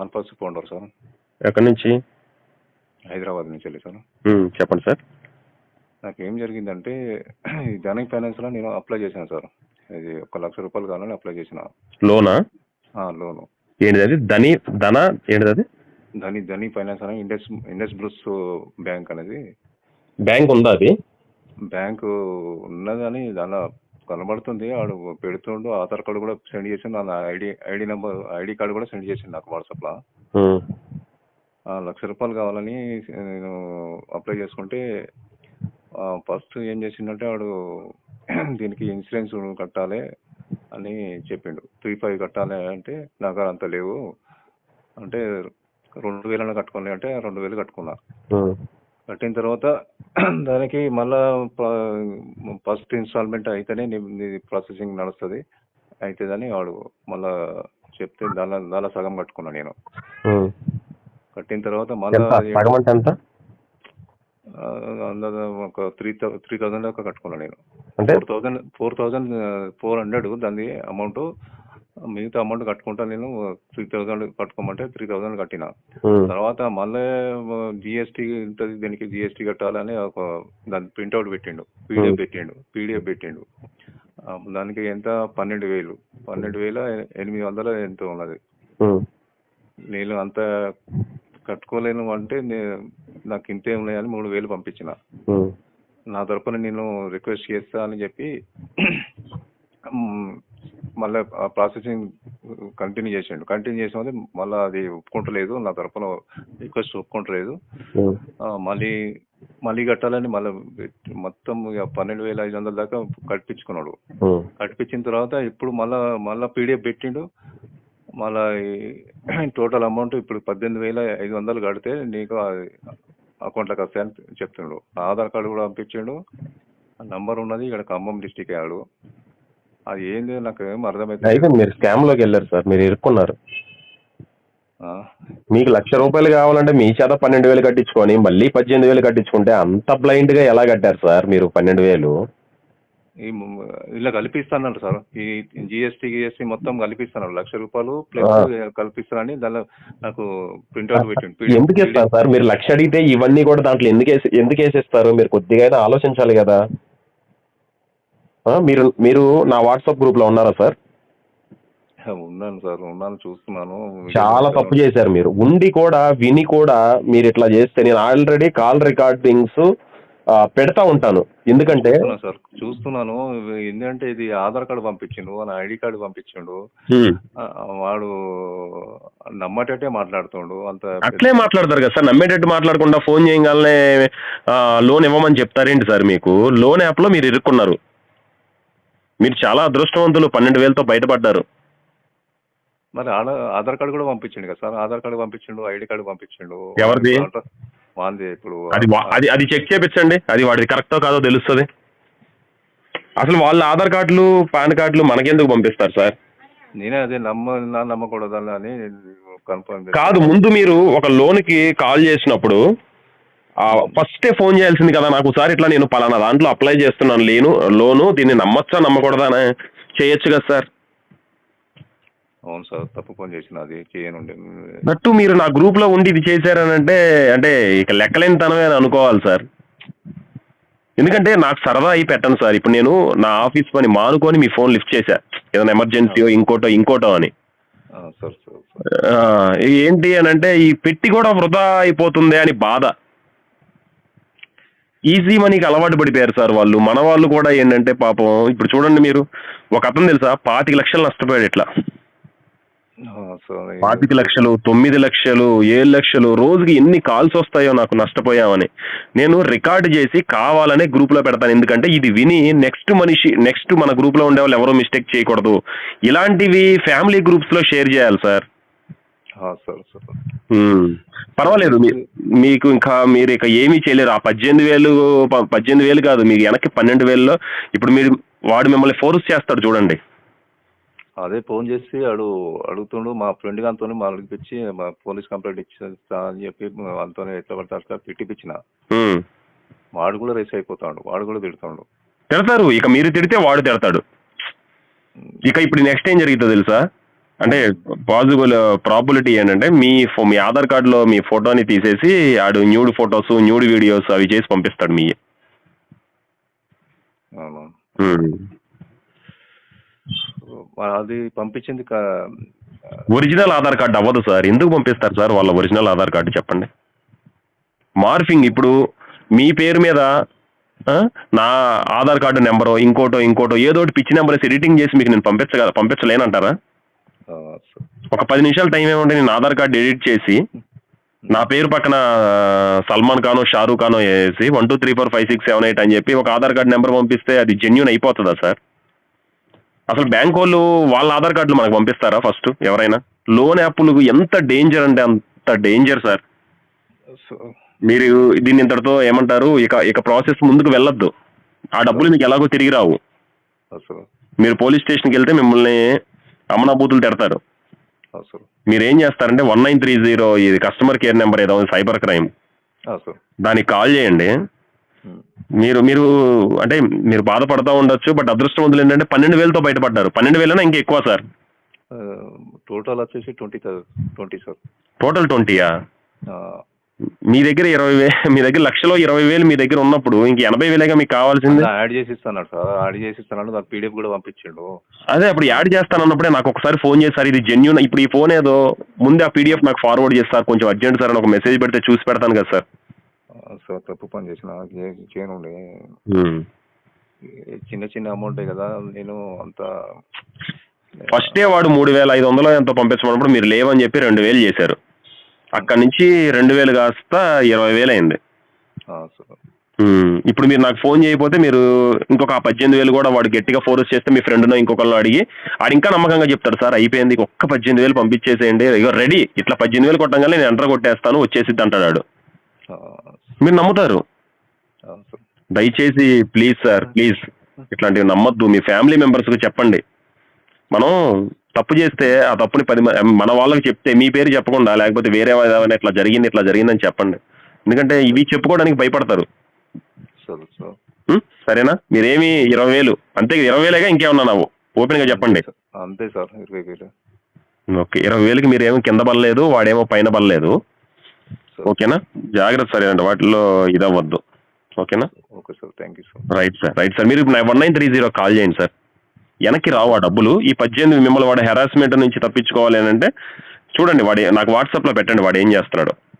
ఆల్ఫాస్ founder sir. ఎక్కడి నుంచి? హైదరాబాద్ నుంచి వెళ్ళి సార్. చెప్పండి సార్. నాకు ఏం జరిగిందంటే ఈ ధనిక్ ఫైనాన్స్లో నేను అప్లై చేశాను సార్. ఇది ఒక లక్ష రూపాయలు కావాలని అప్లై చేసిన. లోనా? లోను. ఏంటిది అది? ధని ధన? ఏంటిది అది? ధని ధని ఫైనాన్స్ అని ఇండస్ ఇండస్ బ్రూస్ బ్యాంక్ అనేది. బ్యాంక్ ఉందా అది? బ్యాంకు ఉన్నదని దానిలో కనబడుతుంది. వాడు పెడుతుండు ఆధార్ కార్డు కూడా సెండ్ చేసిండు నా ID ID number ID card కూడా సెండ్ చేసిండు నాకు వాట్సాప్లో. ఉమ్, ఆ, లక్ష రూపాయలు కావాలని నేను అప్లై చేసుకుంటే ఫస్ట్ ఏం చేసిండంటే వాడు దీనికి ఇన్సూరెన్స్ కట్టాలి అని చెప్పిండు. త్రీ ఫైవ్ కట్టాలి అంటే నా దగ్గర అంత లేవు. అంటే రెండు వేలైనా కట్టుకోండి అంటే రెండు వేలు కట్టుకున్నా. కట్టిన తర్వాత దానికి మళ్ళా ఫస్ట్ ఇన్స్టాల్మెంట్ అయితేనే నీ ప్రాసెసింగ్ నడుస్తుంది. అవుతుందని వాడు మళ్ళా చెప్తే దానిలో దానిలో సగం కట్టుకున్నా నేను. కట్టిన తర్వాత మళ్ళా అందాజ ఒక త్రీ త్రీ థౌసండ్ దాకా కట్టుకున్నా నేను. అంటే? Four thousand four thousand four hundred దాని అమౌంట్ మిగతా అమౌంట్ కట్టుకుంటా నేను త్రీ థౌసండ్ కట్టుకోమంటే త్రీ థౌసండ్ కట్టిన. ఉమ్, తర్వాత మళ్ళీ జిఎస్టీ ఉంటుంది దీనికి జిఎస్టీ కట్టాలని ఒక దాని ప్రింట్అవుట్ పెట్టిండు పీడిఎఫ్ పెట్టిండు పీడిఎఫ్ పెట్టిండు. దానికి ఎంత? పన్నెండు వేలు. పన్నెండు వేల ఎనిమిది వందల ఎంతో ఉన్నది. ఉమ్, నేను అంత కట్టుకోలేను అంటే నాకు ఇంతే ఉన్నాయని మూడు వేలు పంపించిన. నా తరపున నేను రిక్వెస్ట్ చేస్తా అని చెప్పి మళ్ళీ ప్రాసెసింగ్ కంటిన్యూ చేసిండు. కంటిన్యూ చేసిన మళ్ళీ అది ఒప్పుకుంటలేదు. నా తరపున రిక్వెస్ట్ ఒప్పుకుంటలేదు. మళ్ళీ మళ్ళీ కట్టాలని మళ్ళీ మొత్తం ఇక పన్నెండు వేల ఐదు వందల దాకా కట్టించుకున్నాడు. కట్టించిన తర్వాత ఇప్పుడు మళ్ళా మళ్ళా పీడిఎఫ్ పెట్టిండు. మళ్ళా టోటల్ అమౌంట్ ఇప్పుడు పద్దెనిమిది వేల ఐదు వందలు కడితే నీకు అకౌంట్లోకి వస్తాయని చెప్తుండు. ఆధార్ కార్డు కూడా పంపించిండు. నంబర్ ఉన్నది ఇక్కడ ఖమ్మం డిస్టిక్ అయ్యాడు అది ఏంది నాకు ఏం అర్థమైతే అయితే మీరు స్కామ్లోకి వెళ్ళారు సార్ మీరు ఇరుక్కున్నారు. మీకు లక్ష రూపాయలు కావాలంటే మీ చేత పన్నెండు వేలు కట్టించుకొని మళ్ళీ పద్దెనిమిది వేలు కట్టించుకుంటే అంత బ్లైండ్గా ఎలా కట్టారు సార్ మీరు పన్నెండు వేలు? ఇలా కల్పిస్తానంట సార్. ఈ జిఎస్టీ గిఎస్టీ మొత్తం కల్పిస్తున్నాడు లక్ష రూపాయలు ప్లస్ కల్పిస్తానని దానిలో నాకు ప్రింట్అవుట్ పెట్టిండు. ఎందుకు ఇస్తారు సార్? మీరు లక్ష అడిగితే ఇవన్నీ కూడా దాంట్లో ఎందుకు ఎందుకు వేసేస్తారు? మీరు కొద్దిగా ఆలోచించాలి కదా. మీరు మీరు నా వాట్సాప్ గ్రూప్లో ఉన్నారా సార్? ఉన్నాను సార్ ఉన్నాను చూస్తున్నాను. చాలా తప్పు చేశారు మీరు. ఉండి కూడా విని కూడా మీరు ఇట్లా చేస్తే నేను ఆల్రెడీ కాల్ రికార్డింగ్స్ పెడతా ఉంటాను. ఎందుకంటే సార్ చూస్తున్నాను. ఏంటంటే ఇది ఆధార్ కార్డు పంపించిండు నా ఐడి కార్డు పంపించిండు. వాడు నమ్మటట్టే మాట్లాడుతుండు. అంత అట్లే మాట్లాడతారు కదా సార్. నమ్మేటట్టు మాట్లాడకుండా ఫోన్ చేయగానే లోన్ ఇవ్వమని చెప్తారేంటి సార్ మీకు? లోన్ యాప్లో మీరు ఇరుక్కున్నారు. మీరు చాలా అదృష్టవంతులు పన్నెండు వేలతో బయటపడ్డారు. మరి ఆధార్ కార్డు కూడా పంపించిండు కదా సార్. ఆధార్ కార్డు పంపించిండు ఐడి కార్డు పంపించిండు. ఎవరిది? వాంది ఇప్పుడు అది అది అది చెక్ చేపించండి అది వాడిది కరెక్టో కాదో తెలుస్తుంది. అసలు వాళ్ళ ఆధార్ కార్డులు పాన్ కార్డులు మనకెందుకు పంపిస్తారు సార్? నేనే అదే నమ్మ నా నమ్మకూడదా అని కన్ఫర్మ్ కాదు ముందు మీరు ఒక లోన్కి కాల్ చేసినప్పుడు ఫస్టే ఫోన్ చేయాల్సింది కదా నాకు. సార్ ఇట్లా నేను పలానా దాంట్లో అప్లై చేస్తున్నాను. లేను లోను దీన్ని నమ్మొచ్చా నమ్మకూడదా చేయొచ్చు కదా సార్. అవును సార్ తప్పు పని చేసిన అది. చేయనుండే. నట్టు మీరు నా గ్రూప్లో ఉండి ఇది చేశారని అంటే అంటే ఇక లెక్కలేని తనమే అని అనుకోవాలి సార్. ఎందుకంటే నాకు సరదా అయి పెట్టను సార్. ఇప్పుడు నేను నా ఆఫీస్ పని మానుకొని మీ ఫోన్ లిఫ్ట్ చేశా. ఏదైనా ఎమర్జెన్సీయో ఇంకోటో ఇంకోటో అని. ఏంటి అని అంటే ఈ పెట్టి కూడా వృధా అయిపోతుంది అని బాధ. ఈజీ మనీకి అలవాటు పడిపోయారు సార్ వాళ్ళు. మన వాళ్ళు కూడా ఏంటంటే పాపం ఇప్పుడు చూడండి మీరు ఒక అతను తెలుసా? పాతిక లక్షలు నష్టపోయాడు ఇట్లా. పాతిక లక్షలు తొమ్మిది లక్షలు ఏడు లక్షలు రోజుకి ఎన్ని కాల్స్ వస్తాయో నాకు నష్టపోయామని. నేను రికార్డ్ చేసి కావాలనే గ్రూప్లో పెడతాను. ఎందుకంటే ఇది విని నెక్స్ట్ మనిషి నెక్స్ట్ మన గ్రూప్లో ఉండే వాళ్ళు ఎవరో మిస్టేక్ చేయకూడదు. ఇలాంటివి ఫ్యామిలీ గ్రూప్స్లో షేర్ చేయాలి సార్. పర్వాలేదు. మీకు ఇంకా మీరు ఇక ఏమీ చేయలేరు. ఆ పద్దెనిమిది వేలు పద్దెనిమిది వేలు కాదు. మీకు వెనక్కి పన్నెండు వేలలో ఇప్పుడు మీరు వాడు మిమ్మల్ని ఫోర్స్ చేస్తాడు చూడండి. అదే ఫోన్ చేసి అడు అడుగుతుండు. మా ఫ్రెండ్ గారితో మా అడిగిపించి మా పోలీస్ కంప్లైంట్ ఇచ్చేస్తా అని చెప్పి వాళ్ళతో ఎట్లా పడితే అట్లా పిట్టిపించిన మ్మ్. వాడు కూడా రేస్ అయిపోతాడు. వాడు కూడా తిడుతాడు. తిడతారు. ఇక మీరు తిడితే వాడు తిడతాడు. ఇక ఇప్పుడు నెక్స్ట్ ఏం జరుగుతుందో తెలుసా? అంటే పాసిబుల్ ప్రాబిలిటీ ఏంటంటే మీ ఫో- మీ ఆధార్ కార్డులో మీ ఫోటోని తీసేసి ఆడు న్యూడ్ ఫొటోస్ న్యూడ్ వీడియోస్ అవి చేసి పంపిస్తాడు మీ అది పంపించింది ఒరిజినల్ ఆధార్ కార్డు అవ్వదు సార్. ఎందుకు పంపిస్తారు సార్ వాళ్ళ ఒరిజినల్ ఆధార్ కార్డు చెప్పండి? మార్ఫింగ్ ఇప్పుడు మీ పేరు మీద నా ఆధార్ కార్డు నెంబరో ఇంకోటో ఇంకోటో ఏదో ఒకటి పిచ్చి నెంబర్ ఎడిటింగ్ చేసి మీకు నేను పంపించగల పంపించలేనంటారా? ఒక పది నిమిషాలు టైం ఏమంటే నేను ఆధార్ కార్డు ఎడిట్ చేసి నా పేరు పక్కన సల్మాన్ ఖానో షారూక్ ఖానో వేసి one two three four five six seven eight అని చెప్పి ఒక ఆధార్ కార్డు నెంబర్ పంపిస్తే అది జెన్యున్ అయిపోతుందా సార్? అసలు బ్యాంక్ వాళ్ళు వాళ్ళ ఆధార్ కార్డులు మనకు పంపిస్తారా ఫస్ట్ ఎవరైనా? లోన్ యాప్లు ఎంత డేంజర్ అంటే అంత డేంజర్ సార్. మీరు దీన్ని ఇంతటితో ఏమంటారు? ఇక ఇక ప్రాసెస్ ముందుకు వెళ్ళొద్దు. ఆ డబ్బులు మీకు ఎలాగో తిరిగి రావు. మీరు పోలీస్ స్టేషన్కి వెళ్తే మిమ్మల్ని అమనాబూతులు తిడతారు. అసలు మీరు ఏం చేస్తారంటే వన్ నైన్ త్రీ జీరో ఇది కస్టమర్ కేర్ నెంబర్ ఏదో సైబర్ క్రైమ్. దానికి కాల్ చేయండి. మీరు మీరు అంటే మీరు బాధపడతా ఉండొచ్చు బట్ అదృష్టవంతులు ఏంటంటే పన్నెండు వేలతో బయటపడ్డారు. పన్నెండు వేలైనా ఇంకా ఎక్కువ సార్. టోటల్ వచ్చేసి ట్వంటీ ట్వంటీ సార్. టోటల్ ట్వంటీయా? మీ దగ్గర ఇరవై వే మీ దగ్గర లక్షలో ఇరవై వేలు మీ దగ్గర ఉన్నప్పుడు ఇంక ఎనభై వేలేగా మీకు కావాల్సింది? యాడ్ చేసి ఇస్తాను సార్. యాడ్ చేసి ఇస్తాను దాని పీడిఎఫ్ కూడా పంపించిండు. అదే అప్పుడు యాడ్ చేస్తానన్నప్పుడే నాకు ఒకసారి ఫోన్ చేస్తారు ఇది జెన్యున్ ఇప్పుడు ఈ ఫోన్ ఏదో ముందే ఆ పీడిఎఫ్ నాకు ఫార్వర్డ్ చేస్తారు కొంచెం అర్జెంట్ సార్ అని ఒక మెసేజ్ పెడితే చూసి పెడతాను కదా సార్. సార్ తప్పు పని చేసిన చేయనుండే చిన్న చిన్న అమౌంటే కదా నేను అంత ఫస్టే వాడు మూడు వేల ఐదు వందలు ఎంతో పంపించమన్నప్పుడు మీరు లేవని చెప్పి రెండు వేలు చేశారు. అక్కడి నుంచి రెండు వేలు కాస్త ఇరవై వేలు అయింది. ఇప్పుడు మీరు నాకు ఫోన్ చేయకపోతే మీరు ఇంకొక పద్దెనిమిది వేలు కూడా వాడు గట్టిగా ఫోర్స్ చేస్తే మీ ఫ్రెండ్నో ఇంకొకరిని అడిగి ఆడు ఇంకా నమ్మకంగా చెప్తాడు సార్ అయిపోయింది ఒక్క పద్దెనిమిది వేలు పంపించేసేయండి ఇగో రెడీ ఇట్లా పద్దెనిమిది వేలు కొట్టంగానే నేను ఎంటర్ కొట్టేస్తాను వచ్చేసిద్ది అంటాడు మీరు నమ్ముతారు? దయచేసి ప్లీజ్ సార్ ప్లీజ్. ఇట్లాంటివి నమ్మొద్దు మీ ఫ్యామిలీ మెంబర్స్కి చెప్పండి. మనం తప్పు చేస్తే ఆ తప్పుని పది మన వాళ్ళకి చెప్తే మీ పేరు చెప్పకుండా లేకపోతే వేరే ఏమైనా ఇట్లా జరిగింది ఇట్లా జరిగిందని చెప్పండి. ఎందుకంటే ఇవి చెప్పుకోవడానికి భయపడతారు. Sir sir? సరేనా? మీరేమి ఇరవై వేలు అంతే ఇరవై వేలేగా ఇంకేమన్నా నావు ఓపెన్గా చెప్పండి. అంతే సార్ ఇరవై వేలు. ఓకే ఇరవై వేలకి మీరేమో కింద పడలేదు వాడేమో పైన పడలేదు. సార్. ఓకేనా? జాగ్రత్త సరేనండి వాటిలో ఇదవ్వద్దు. ఓకేనా? Okay sir thank you sir. Right sir right sir. మీరు one nine three zero call చేయండి సార్. వెనక్కి రావు ఆ డబ్బులు. ఈ పద్దెనిమిది మిమ్మల్ని వాడు హెరాస్మెంట్ నుంచి తప్పించుకోవాలి అని అంటే చూడండి వాడు నాకు వాట్సాప్లో పెట్టండి వాడు ఏం చేస్తున్నాడు.